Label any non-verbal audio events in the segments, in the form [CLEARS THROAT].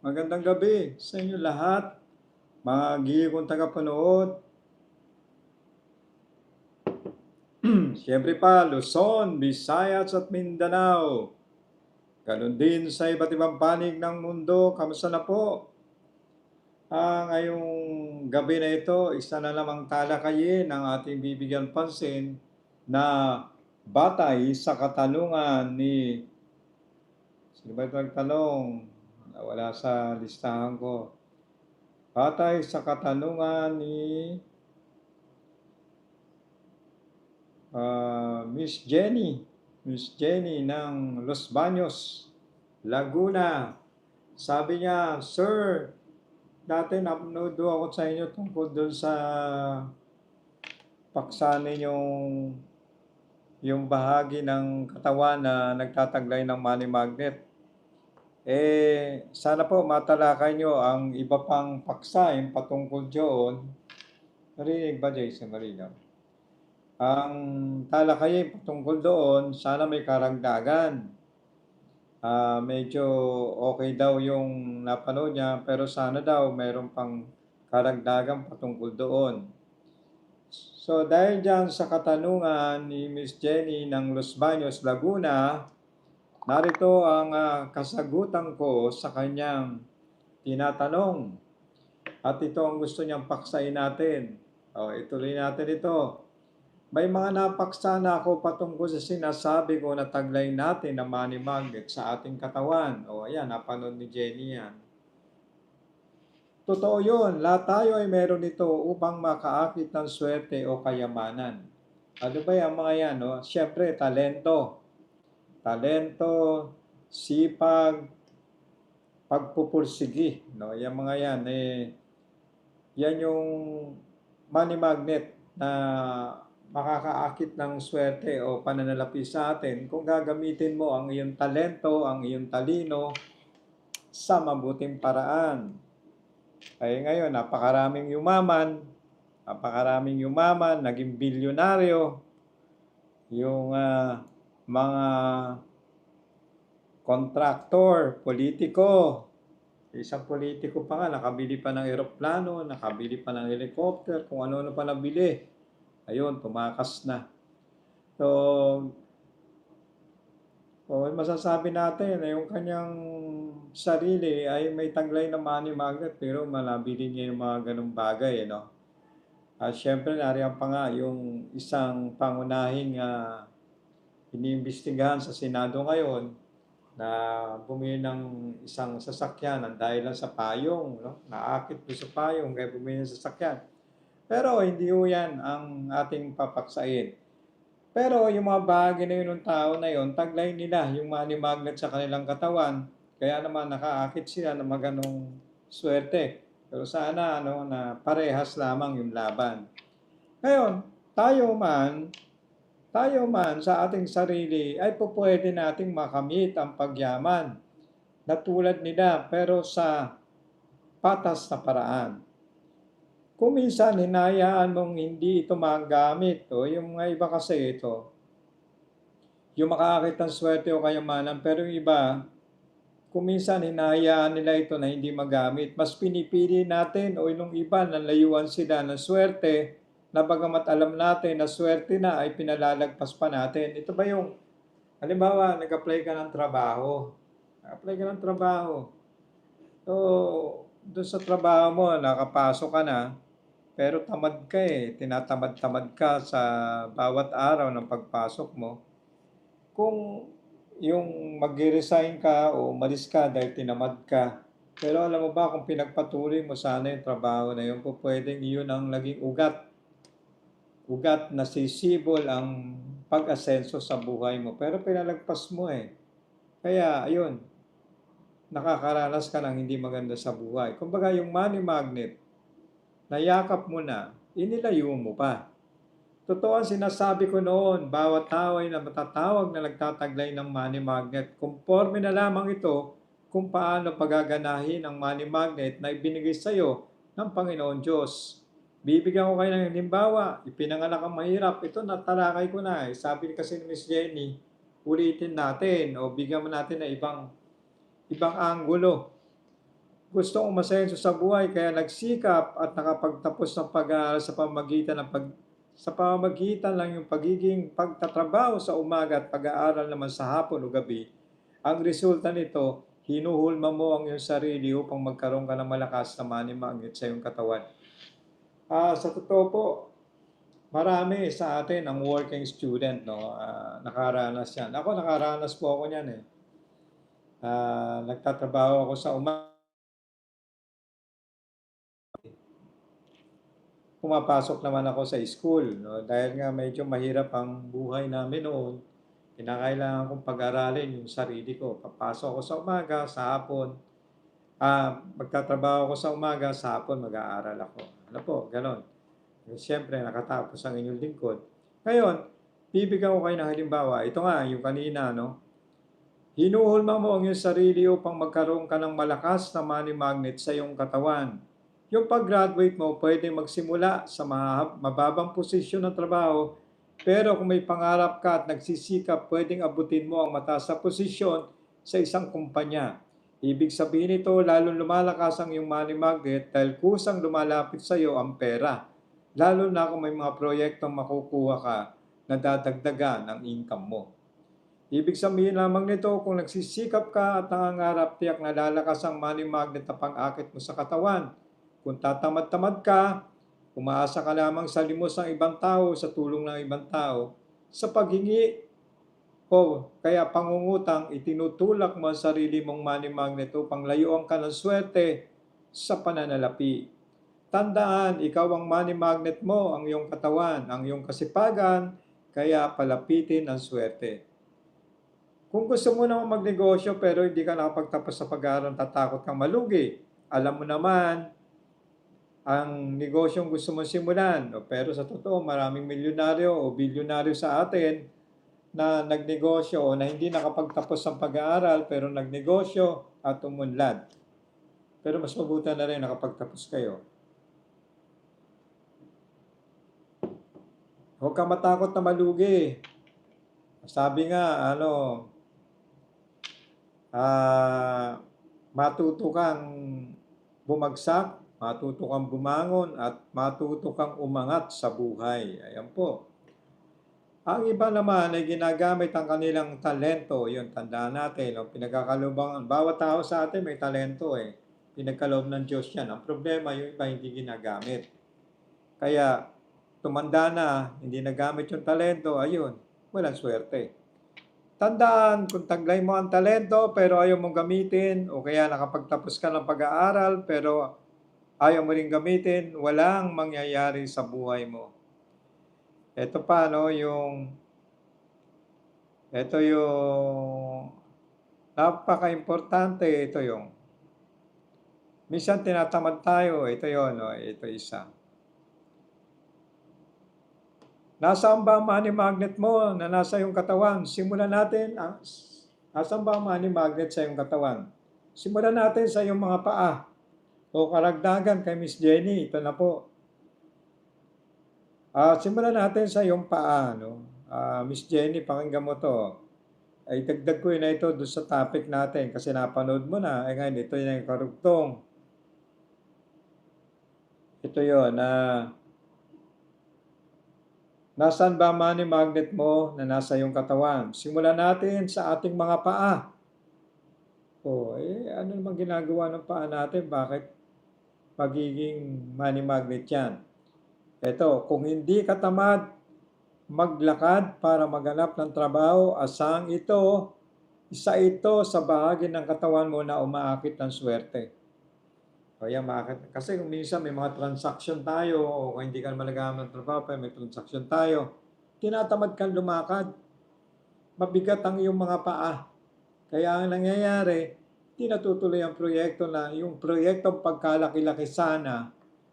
Magandang gabi sa inyo lahat, mga giyong tagapanood. [CLEARS THROAT] Siyempre pa, Luzon, Visayas at Mindanao. Ganon din sa iba't ibang panig ng mundo. Kamusta na po? Ah, ngayong gabi na ito, isa na namang talakayin ang ating bibigyan pansin na batay sa katanungan ni Sino ba ito nagtanong? Nawala sa listahan ko. Batay sa katanungan ni ah, Miss Jenny. Miss Jenny ng Los Baños, Laguna. Sabi niya, Sir, dati do ako sa inyo tungkol doon sa paksa ninyong yung bahagi ng katawan na nagtataglay ng money magnet. Eh, sana po matalakay nyo ang iba pang paksa, yung patungkol doon. Narinig ba, Jason Marino? Ang talakayin patungkol doon, sana may karagdagan. Ah, medyo okay daw yung napanood niya, pero sana daw mayroon pang karagdagan patungkol doon. So dahil dyan sa katanungan ni Miss Jenny ng Los Baños, Laguna, narito ang ah, kasagutan ko sa kanyang tinatanong. At ito ang gusto niyang paksain natin. O, ituloy natin ito. May mga napaksa na ako patungkol sa sinasabi ko na taglay natin na money magnet sa ating katawan. O ayan, napanood ni Jenny yan. Totoo yun, lahat tayo ay meron ito upang makaakit ng swerte o kayamanan. Ano ba yan mga yan? No? Siyempre, talento. Talento, sipag, pagpupursigi. No? Yan mga yan, eh, yan yung money magnet na makakaakit ng swerte o pananalapi sa atin kung gagamitin mo ang iyong talento, ang iyong talino sa mabuting paraan. Ay ngayon, napakaraming yumaman, napakaraming yumaman, naging bilyonaryo, yung ah, mga kontraktor, politiko, isang politiko pa nga, nakabili pa ng eroplano, nakabili pa ng helicopter, kung ano-ano pa nabili. Ayun, tumakas na. So, o masasabi natin na yung kanyang sarili ay may taglay na money magnet pero malabili niya yung mga ganong bagay, eh, no? At syempre, nariyan pa nga yung isang pangunahing uh, iniimbestigahan sa Senado ngayon na bumili ng isang sasakyan ang dahil lang sa payong, no? naakit po sa payong kaya bumili ng sasakyan. Pero hindi ho yan ang ating papaksain. Pero yung mga bagay na yun ng tao na yun, taglay nila yung money magnet sa kanilang katawan. Kaya naman nakaakit sila ng maganong swerte. Pero sana ano, na parehas lamang yung laban. Ngayon, tayo man, tayo man sa ating sarili ay po pwede nating makamit ang pagyaman na tulad nila pero sa patas na paraan. Kung minsan hinayaan mong hindi ito magamit, o yung mga iba kasi ito, yung makaakit ng swerte o kayamanan, pero yung iba, kung minsan hinahayaan nila ito na hindi magamit, mas pinipili natin o yung iba na layuan sila ng swerte, na bagamat alam natin na swerte na ay pinalalagpas pa natin. Ito ba yung, halimbawa, nag-apply ka ng trabaho. Apply ka ng trabaho. So, doon sa trabaho mo, nakapasok ka na, pero tamad ka eh, tinatamad-tamad ka sa bawat araw ng pagpasok mo. Kung yung mag-resign ka o umalis ka dahil tinamad ka, pero alam mo ba kung pinagpatuloy mo sana yung trabaho na yun, kung pwedeng yun ang naging ugat. Ugat na sisibol ang pag-asenso sa buhay mo. Pero pinalagpas mo eh. Kaya, ayun, nakakaranas ka ng hindi maganda sa buhay. Kumbaga, yung money magnet, nayakap mo na, inilayo mo pa. Totoo ang sinasabi ko noon, bawat tao ay na matatawag na nagtataglay ng money magnet. Conforme na lamang ito kung paano pagaganahin ang money magnet na ibinigay sa iyo ng Panginoon Diyos. Bibigyan ko kayo ng halimbawa, ipinanganak ang mahirap. Ito natalakay ko na. Eh. Sabi kasi ni Miss Jenny, ulitin natin o bigyan mo natin na ibang ibang anggulo. gustong umasenso sa buhay kaya nagsikap at nakapagtapos ng pag-aaral sa pamagitan ng pag sa pamamagitan lang yung pagiging pagtatrabaho sa umaga at pag-aaral naman sa hapon o gabi, ang resulta nito, hinuhulma mo ang iyong sarili upang magkaroon ka ng malakas na manimangit sa iyong katawan. Ah, sa totoo po, marami sa atin ang working student, no? Ah, nakaranas yan. Ako, nakaranas po ako niyan eh. Ah, nagtatrabaho ako sa umaga. Pumapasok naman ako sa school, no? Dahil nga medyo mahirap ang buhay namin noon. Kinakailangan kong pag-aralin yung sarili ko. Papasok ako sa umaga, sa hapon. Ah, magtatrabaho ako sa umaga, sa hapon mag-aaral ako. Ano po, ganon. Siyempre, nakatapos ang inyong lingkod. Ngayon, bibigyan ko kayo ng halimbawa. Ito nga, yung kanina, no? Hinuhulma mo ang iyong sarili upang magkaroon ka ng malakas na money magnet sa iyong katawan. Yung pag-graduate mo, pwede magsimula sa mababang posisyon ng trabaho, pero kung may pangarap ka at nagsisikap, pwedeng abutin mo ang mataas na posisyon sa isang kumpanya. Ibig sabihin nito, lalong lumalakas ang iyong money magnet dahil kusang lumalapit sa iyo ang pera. Lalo na kung may mga proyektong makukuha ka na dadagdagan ang income mo. Ibig sabihin lamang nito, kung nagsisikap ka at nangangarap, tiyak na lalakas ang money magnet na pang-akit mo sa katawan. Kung tatamad-tamad ka, umaasa ka lamang sa limos ng ibang tao, sa tulong ng ibang tao, sa paghingi o kaya pangungutang, itinutulak mo ang sarili mong money magnet upang layuan ka ng swerte sa pananalapi. Tandaan, ikaw ang money magnet mo, ang iyong katawan, ang iyong kasipagan, kaya palapitin ang swerte. Kung gusto mo naman magnegosyo pero hindi ka nakapagtapos sa pag-aaral, tatakot kang malugi. Alam mo naman, ang negosyong gusto mong simulan. Pero sa totoo, maraming milyonaryo o bilyonaryo sa atin na nagnegosyo o na hindi nakapagtapos ng pag-aaral pero nagnegosyo at umunlad. Pero mas mabuti na rin nakapagtapos kayo. Huwag ka matakot na malugi. Sabi nga, ano, ah, matuto kang bumagsak, matuto kang bumangon, at matuto kang umangat sa buhay. Ayan po. Ang iba naman ay ginagamit ang kanilang talento. Yun, tandaan natin. No? Pinagkakalubangan. Bawat tao sa atin may talento eh. Pinagkaloob ng Diyos yan. Ang problema, yung iba hindi ginagamit. Kaya, tumanda na, hindi nagamit yung talento, ayun, walang swerte. Tandaan, kung taglay mo ang talento pero ayaw mong gamitin o kaya nakapagtapos ka ng pag-aaral pero ayaw mo rin gamitin, walang mangyayari sa buhay mo. Ito pa, no, yung ito yung napaka-importante, ito yung minsan tinatamad tayo, ito yon no, ito isa. Nasaan ba ang money magnet mo na nasa iyong katawan? Simulan natin, ah, nasaan ba ang money magnet sa iyong katawan? Simulan natin sa iyong mga paa. O karagdagan kay Miss Jenny, ito na po. Ah, simulan natin sa iyong paa, no? Ah, Miss Jenny, pakinggan mo to. Ay, dagdag ko na ito doon sa topic natin kasi napanood mo na. Ay ngayon, ito yung karugtong. Ito yun, na Nasaan ba money magnet mo na nasa iyong katawan? Simulan natin sa ating mga paa. O, eh, ano naman ginagawa ng paa natin? Bakit magiging money magnet yan? Ito, kung hindi ka tamad maglakad para maganap ng trabaho, asang ito, isa ito sa bahagi ng katawan mo na umaakit ng swerte. O yan, bakit? Kasi kung minsan may mga transaction tayo o kung hindi ka malagamit ng trabaho, pero may transaction tayo, tinatamad kang lumakad. Mabigat ang iyong mga paa. Kaya ang nangyayari, di natutuloy ang proyekto na yung proyektong pagkalaki-laki sana,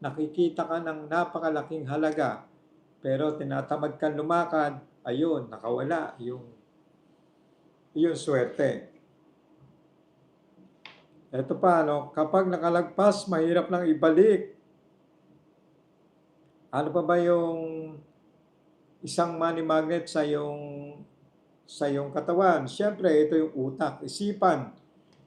nakikita ka ng napakalaking halaga, pero tinatamad kang lumakad, ayun, nakawala yung, yung swerte. Ito pa, no? kapag nakalagpas, mahirap nang ibalik. Ano pa ba yung isang money magnet sa yung sa yung katawan? Siyempre, ito yung utak, isipan.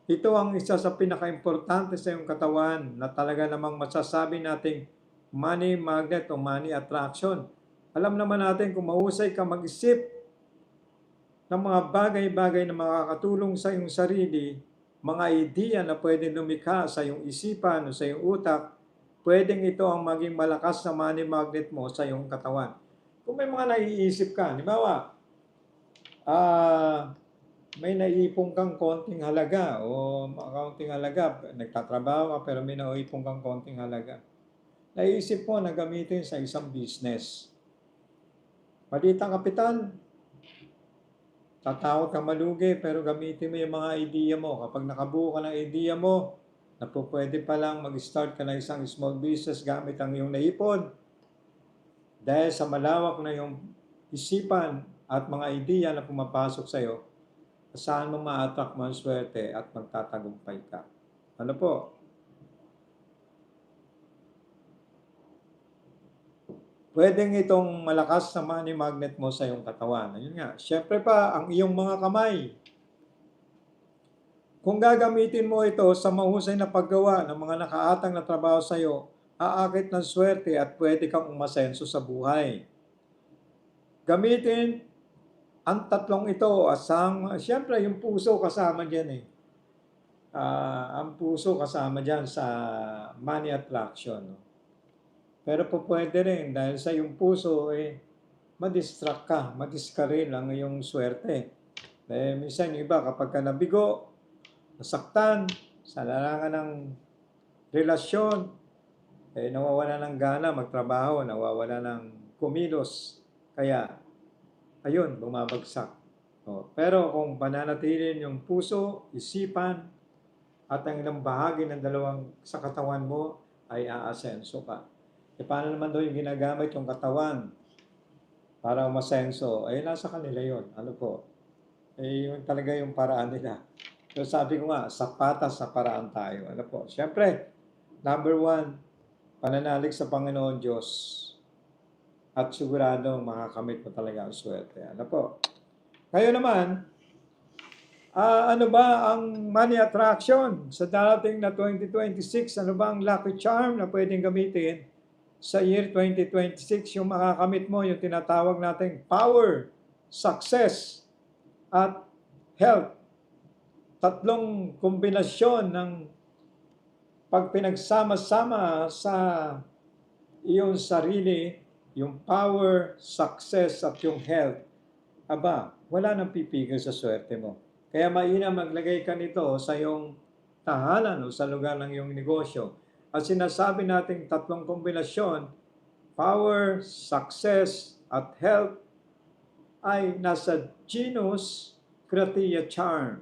Ito ang isa sa pinaka-importante sa iyong katawan na talaga namang masasabi nating money magnet o money attraction. Alam naman natin kung mahusay ka mag-isip ng mga bagay-bagay na makakatulong sa iyong sarili, mga idea na pwedeng lumikha sa iyong isipan o sa iyong utak, pwedeng ito ang maging malakas na money magnet mo sa iyong katawan. Kung may mga naiisip ka, halimbawa, ah, may naipong kang konting halaga o kaunting halaga, nagtatrabaho ka pero may naipong kang konting halaga. Naisip mo na gamitin sa isang business. Maliit ang kapital, tatakot ka malugi pero gamitin mo yung mga idea mo. Kapag nakabuo ka ng idea mo, na po pwede pa lang mag-start ka ng isang small business gamit ang iyong naipon. Dahil sa malawak na yung isipan at mga idea na pumapasok sa iyo, saan mo ma-attract mo ang swerte at magtatagumpay ka. Ano po? Pwedeng itong malakas na money magnet mo sa iyong katawan. Ayun nga. Siyempre pa, ang iyong mga kamay. Kung gagamitin mo ito sa mahusay na paggawa ng mga nakaatang na trabaho sa iyo, aakit ng swerte at pwede kang umasenso sa buhay. Gamitin ang tatlong ito, asang, siyempre yung puso kasama dyan eh. Ah, ang puso kasama dyan sa money attraction. no? Pero po pwede rin dahil sa yung puso eh, madistract ka, madiskaril ang iyong swerte. Dahil minsan yung iba kapag ka nabigo, nasaktan, sa larangan ng relasyon, eh, nawawala ng gana magtrabaho, nawawala ng kumilos. Kaya, ayun, bumabagsak. O, pero kung pananatiling yung puso, isipan, at ang ilang bahagi ng dalawang sa katawan mo ay aasenso ka. E paano naman daw yung ginagamit yung katawan para umasenso? Ay nasa kanila yon Ano po? Eh yun talaga yung paraan nila. So sabi ko nga, sa patas sa paraan tayo. Ano po? Siyempre, number one, pananalig sa Panginoon Diyos at siguradong makakamit mo talaga ang swerte. Ano po? Kayo naman, ah, ano ba ang money attraction sa darating na 2026? Ano ba ang lucky charm na pwedeng gamitin sa year 2026? Yung makakamit mo, yung tinatawag nating power, success, at health. Tatlong kombinasyon ng pag pinagsama-sama sa iyong sarili, yung power, success, at yung health, aba, wala nang pipigil sa swerte mo. Kaya mainam maglagay ka nito sa iyong tahanan o sa lugar ng iyong negosyo. At sinasabi nating tatlong kombinasyon, power, success, at health, ay nasa genus Gratia Charm.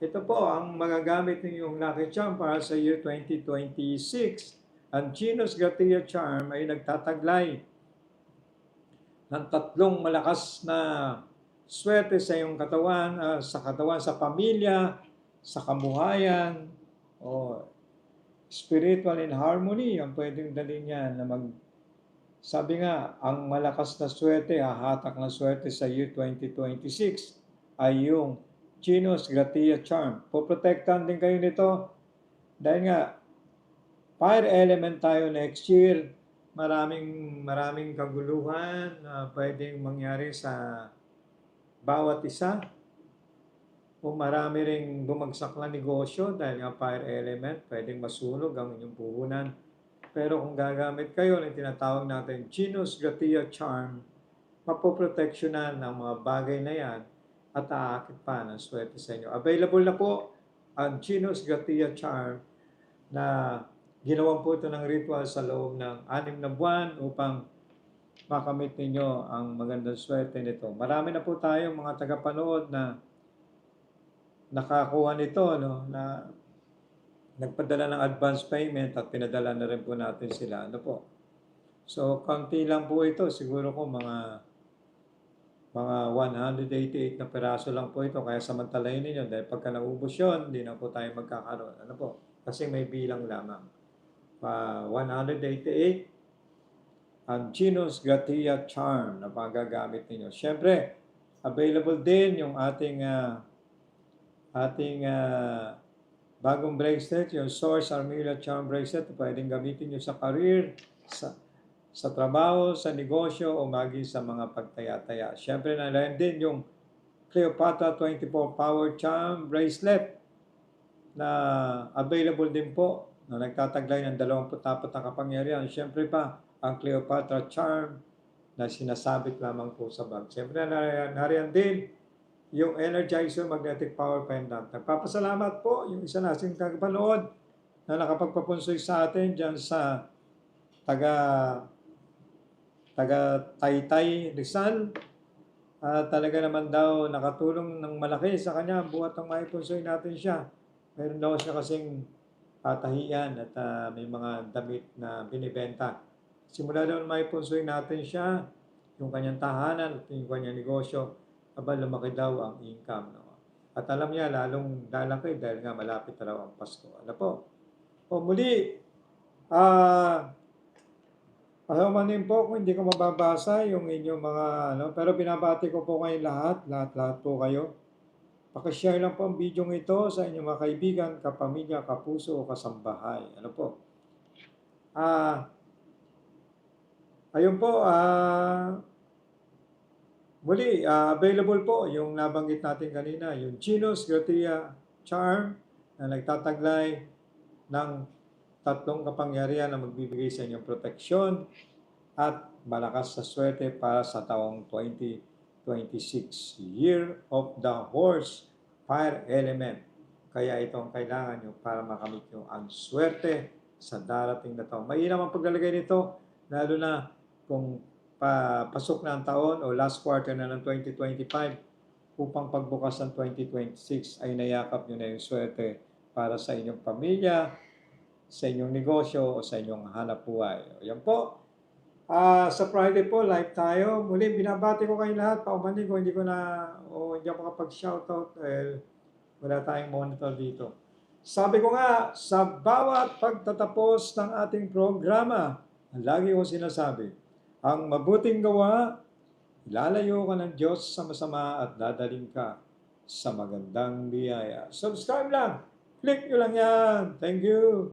Ito po ang magagamit ninyong Lucky Charm para sa year 2026. Ang genus Gratia Charm ay nagtataglay ng tatlong malakas na swerte sa iyong katawan, ah, sa katawan, sa pamilya, sa kabuhayan, o spiritual in harmony, ang pwedeng dalhin niya na mag sabi nga, ang malakas na swerte, hahatak na swerte sa year 2026 ay yung Genus Gratia Charm. Poprotektahan din kayo nito dahil nga, fire element tayo next year. Maraming maraming kaguluhan na pwedeng mangyari sa bawat isa. O marami ring bumagsak na negosyo dahil nga fire element, pwedeng masunog ang inyong puhunan. Pero kung gagamit kayo ng tinatawag natin Genus Gratia Charm, mapoproteksyonan ng mga bagay na yan at aakit pa ng swerte sa inyo. Available na po ang Genus Gratia Charm na ginawan po ito ng ritual sa loob ng anim na buwan upang makamit ninyo ang magandang swerte nito. Marami na po tayong mga tagapanood na nakakuha nito, no, na nagpadala ng advance payment at pinadala na rin po natin sila. Ano po? So, kaunti lang po ito. Siguro ko mga mga 188 na peraso lang po ito. Kaya samantalayin ninyo. Dahil pagka naubos yun, hindi na po tayo magkakaroon. Ano po? Kasi may bilang lamang. Uh, 188 ang Genus Gratia Charm na magagamit ninyo. Siyempre, available din yung ating uh, ating uh, bagong bracelet, yung Source Armilla Charm Bracelet, pwedeng gamitin nyo sa career, sa, sa trabaho, sa negosyo, o magi sa mga pagtaya-taya. Siyempre, nalayan din yung Cleopatra 24 Power Charm Bracelet na available din po na nagtataglay ng 24 na kapangyarihan. Siyempre pa, ang Cleopatra Charm na sinasabit lamang po sa bag. Siyempre, nariyan, nariyan din yung Energizer Magnetic Power Pendant. Nagpapasalamat po yung isa nating kagpanood na nakapagpapunsoy sa atin dyan sa taga taga Taytay Rizal. At talaga naman daw nakatulong ng malaki sa kanya buhat ng maipunsoy natin siya. Meron daw siya kasing patahian at ah, may mga damit na binibenta. Simula daw maipunsoy natin siya, yung kanyang tahanan at yung kanyang negosyo, aba lumaki daw ang income. No? At alam niya, lalong lalaki dahil nga malapit na raw ang Pasko. Ano po? O muli, ah, Pasama din po kung hindi ko mababasa yung inyong mga ano, pero binabati ko po kayo lahat, lahat-lahat po kayo. Pakishare lang po ang video ito sa inyong mga kaibigan, kapamilya, kapuso o kasambahay. Ano po? Ah, ayun po, ah, muli, ah, available po yung nabanggit natin kanina, yung Chinos Gratia Charm na nagtataglay ng tatlong kapangyarihan na magbibigay sa inyong proteksyon at malakas sa swerte para sa taong 2026, Year of the Horse, Fire Element. Kaya ito ang kailangan nyo para makamit nyo ang swerte sa darating na taon. Mainam ang paglalagay nito, lalo na kung pa, pasok na ang taon o last quarter na ng 2025 upang pagbukas ng 2026 ay nayakap nyo na yung swerte para sa inyong pamilya, sa inyong negosyo o sa inyong hanap buhay. Yan po. Ah, sa Friday po, live tayo. Muli, binabati ko kayo lahat. Paumanin ko, hindi ko na, o hindi ako kapag-shoutout. Eh, wala tayong monitor dito. Sabi ko nga, sa bawat pagtatapos ng ating programa, lagi ko sinasabi, ang mabuting gawa, ilalayo ka ng Diyos sa masama at dadaling ka sa magandang biyaya. Subscribe lang. Click nyo lang yan. Thank you.